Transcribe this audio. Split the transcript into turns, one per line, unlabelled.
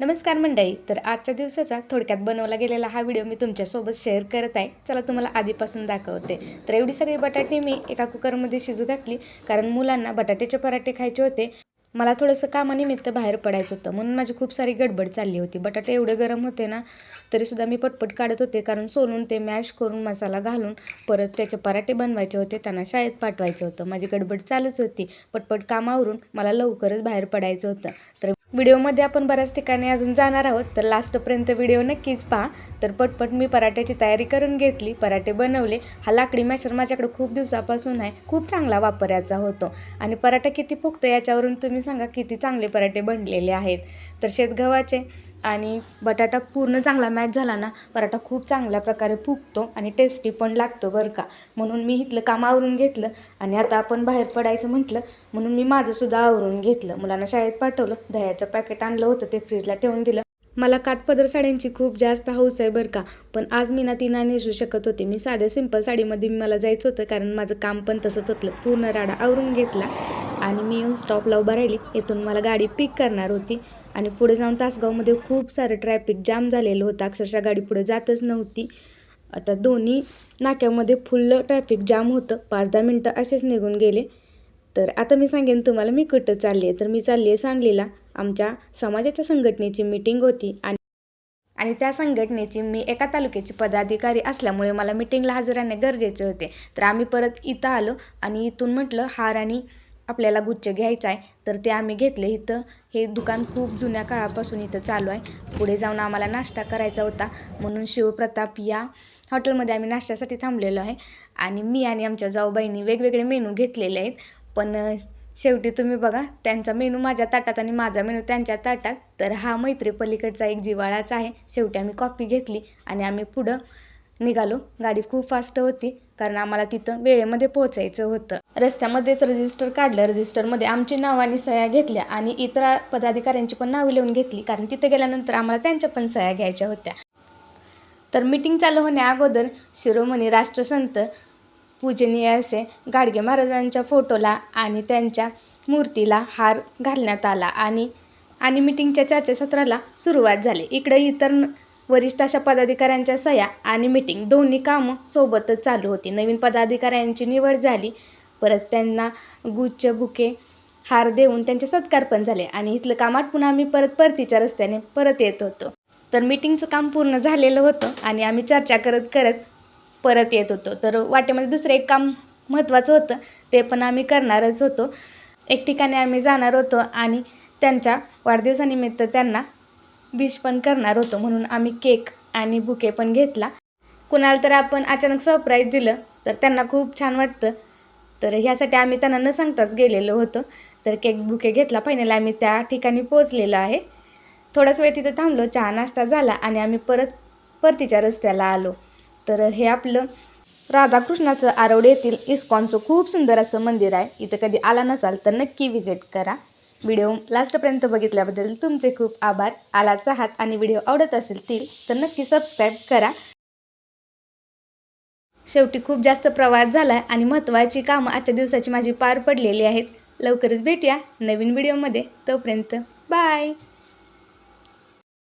नमस्कार मंडळी तर आजच्या दिवसाचा थोडक्यात बनवला गेलेला हा व्हिडिओ मी तुमच्यासोबत शेअर करत आहे. चला तुम्हाला आधीपासून दाखवते. तर एवढी सगळी बटाटे मी एका कुकरमध्ये शिजू घातली कारण मुलांना बटाट्याचे पराठे खायचे होते. मला थोडंसं कामानिमित्त बाहेर पडायचं होतं. म्हणून माझी खूप सारी गडबड चालली होती. बटाटे एवढे गरम होते ना तरीसुद्धा मी पटपट काढत होते कारण सोलून ते मॅश करून मसाला घालून परत त्याचे पराठे बनवायचे होते त्यांना शाळेत पाठवायचं होतं. माझी गडबड चालूच होती. पटपट कामावरून मला लवकरच बाहेर पडायचं होतं. तर व्हिडिओमध्ये आपण बऱ्याच ठिकाणी अजून जाणार आहोत तर लास्टपर्यंत व्हिडिओ नक्कीच पहा. तर पटपट मी पराठ्याची तयारी करून घेतली पराठे बनवले. हा लाकडी मॅशर माझ्याकडे खूप दिवसापासून आहे खूप चांगला वापर याचा होतो. आणि पराठा किती फुगतो याच्यावरून तुम्ही सांगा किती चांगले पराठे बनलेले आहेत. तर शेतगव्हाचे आणि बटाटा पूर्ण चांगला मॅच झाला ना पराठा खूप चांगल्या प्रकारे फुगतो आणि टेस्टी पण लागतो बरं का. म्हणून मी इथलं काम आवरून घेतलं आणि आता आपण बाहेर पडायचं म्हटलं म्हणून मी माझंसुद्धा आवरून घेतलं. मुलांना शाळेत पाठवलं दह्याचं पॅकेट आणलं होतं ते फ्रीजला ठेवून दिलं. मला काठपदर साड्यांची खूप जास्त हौस आहे बरं का पण आज मी ना ती ना नेसू शकत होते. मी साध्या सिंपल साडीमध्ये मला जायचं होतं कारण माझं काम पण तसंच होतं. पूर्ण राडा आवरून घेतला आणि मी येऊन स्टॉपला उभा राहिली. इथून मला गाडी पिक करणार होती. आणि पुढे जाऊन तासगावमध्ये खूप सारं ट्रॅफिक जाम झालेलं होतं. अक्षरशः गाडी पुढे जातच नव्हती. आता दोन्ही नाक्यामध्ये फुल्ल ट्रॅफिक जाम होतं. पाच दहा मिनटं असेच निघून गेले. तर आता मी सांगेन तुम्हाला मी कुठं चालली आहे तर मी चालली आहे सांगलीला. आमच्या समाजाच्या संघटनेची मीटिंग होती. आणि आणि त्या संघटनेची मी एका तालुक्याची पदाधिकारी असल्यामुळे मला मिटिंगला हजर राहणे गरजेचे होते. तर आम्ही परत इथं आलो आणि इथून म्हटलं हार आणि आपल्याला गुच्छ घ्यायचा आहे. तर ते आम्ही घेतले इथं. हे दुकान खूप जुन्या काळापासून इथं चालू आहे. पुढे जाऊन आम्हाला नाश्ता करायचा होता. म्हणून शिवप्रताप या हॉटेलमध्ये आम्ही नाश्त्यासाठी थांबलेलो आहे. आणि मी आणि आमच्या जाऊबाईंनी वेगवेगळे मेनू घेतलेले आहेत. पण शेवटी तुम्ही बघा त्यांचा मेनू माझ्या ताटात आणि माझा मेनू त्यांच्या ताटात. तर हा मैत्री पलीकडचा एक जिवाळाच आहे. शेवटी आम्ही कॉफी घेतली आणि आम्ही पुढं निघालो. गाडी खूप फास्ट होती कारण आम्हाला तिथं वेळेमध्ये पोहोचायचं होतं. रस्त्यामध्येच रजिस्टर काढलं. रजिस्टरमध्ये आमची नावं आणि सह्या घेतल्या आणि इतर पदाधिकाऱ्यांची पण नावं लिहून घेतली कारण तिथं गेल्यानंतर आम्हाला त्यांच्या पण सह्या घ्यायच्या होत्या. तर मीटिंग चालू होण्या अगोदर शिरोमणी राष्ट्रसंत पूजनीय असे गाडगे महाराजांच्या फोटोला आणि त्यांच्या मूर्तीला हार घालण्यात आला आणि आणि मिटिंगच्या चर्चासत्राला सुरुवात झाली. इकडे इतर वरिष्ठ अशा पदाधिकाऱ्यांच्या सह्या आणि मिटिंग दोन्ही कामं सोबतच चालू होती. नवीन पदाधिकाऱ्यांची निवड झाली. परत त्यांना गुच्छ बुके हार देऊन त्यांचे सत्कार पण झाले. आणि इथलं काम आटपून आम्ही परत परतीच्या रस्त्याने परत येत होतो. तर मिटिंगचं काम पूर्ण झालेलं होतं आणि आम्ही चर्चा करत करत परत येत होतो. तर वाटेमध्ये दुसरं एक काम महत्त्वाचं होतं. ते पण आम्ही करणारच होतो. एक ठिकाणी आम्ही जाणार होतो आणि त्यांच्या वाढदिवसानिमित्त त्यांना विश पण करणार होतो म्हणून आम्ही केक आणि बुके पण घेतला. कुणाला तर आपण अचानक सरप्राईज दिलं तर त्यांना खूप छान वाटतं. तर ह्यासाठी आम्ही त्यांना न सांगताच गेलेलो होतो. तर केक बुके घेतला. फायनल आम्ही त्या ठिकाणी पोचलेलो आहे. थोडाच वेळ तिथं थांबलो चहा नाश्ता झाला आणि आम्ही परत परतीच्या रस्त्याला आलो. तर हे आपलं राधाकृष्णाचं आरवडे येथील इस्कॉनचं खूप सुंदर असं मंदिर आहे. इथं कधी आला नसाल तर नक्की विजिट करा. व्हिडिओ लास्टपर्यंत बघितल्याबद्दल तुमचे खूप आभार. आलाच आहात आणि व्हिडिओ आवडत असेल तर नक्की सबस्क्राईब करा. शेवटी खूप जास्त प्रवास झाला आहे आणि महत्त्वाची कामं आजच्या दिवसाची माझी पार पडलेली आहेत. लवकरच भेटूया नवीन व्हिडिओमध्ये. तोपर्यंत बाय!